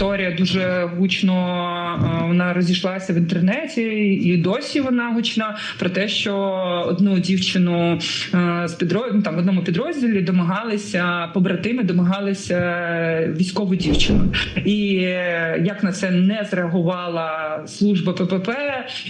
історія дуже гучно е, вона розійшлася в інтернеті, і досі вона гучна про те, що одну дівчину е, з підрозділу там в одному підрозділі домагалися побратими, домагалися військову дівчину, і е, як на це не зреагувала служба ППП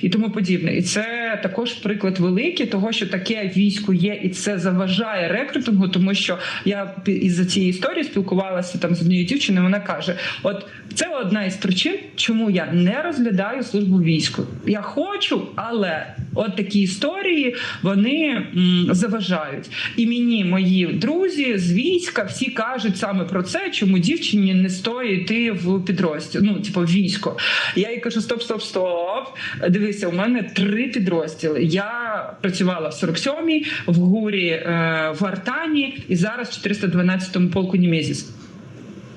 і тому подібне. І це також приклад великий того, що таке військо є, і це заважає рекрутингу, тому що я пі- із-за цієї історії спілкувалася там з однією дівчиною. Вона каже: от це одна із причин, чому я не розглядаю службу війську. Я хочу, але от такі історії вони заважають. І мені мої друзі з війська всі кажуть саме про це, чому дівчині не стоїть йти в підрозділ. Ну, типу, військо. Я їй кажу: стоп, стоп, стоп. Дивися, у мене три підрозділи. Я працювала в 47-й, в гурі е, в Артані і зараз в 412-му полку Німезіс.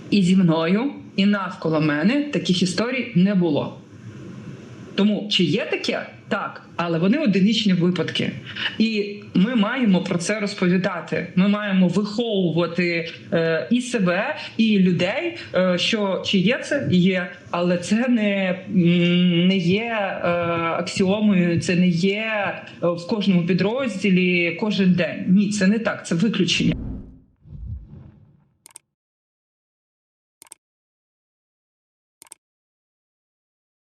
І зі мною, і навколо мене таких історій не було. Тому чи є таке? Так, але вони одиничні випадки, і ми маємо про це розповідати. Ми маємо виховувати е, і себе, і людей. Е, що чи є це? Є, але це не, не є е, аксіомою, це не є е, в кожному підрозділі кожен день. Ні, це не так, це виключення.